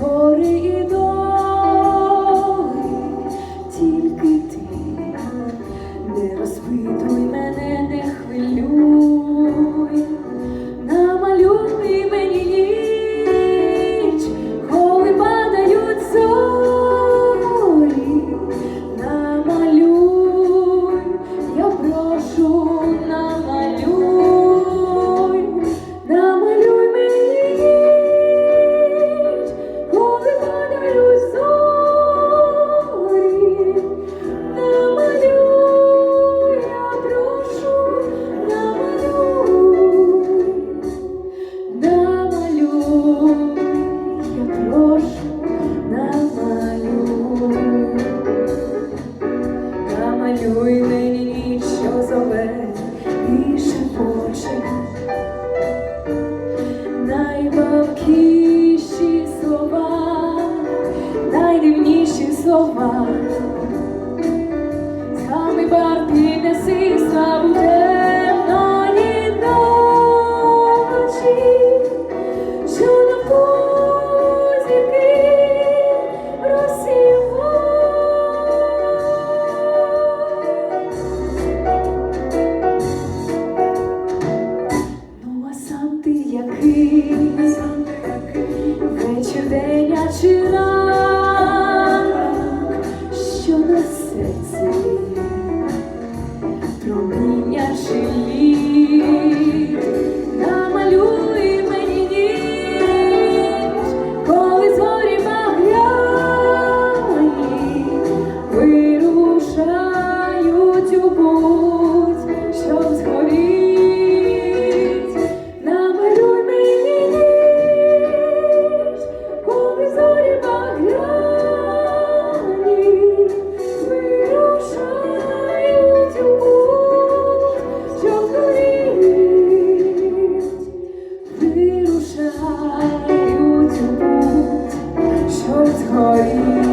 через і дороги, тільки ти не розпитуй. найдивніші слова, найдивніші слова, саме барки неси славу. Rumian și lin. згорів.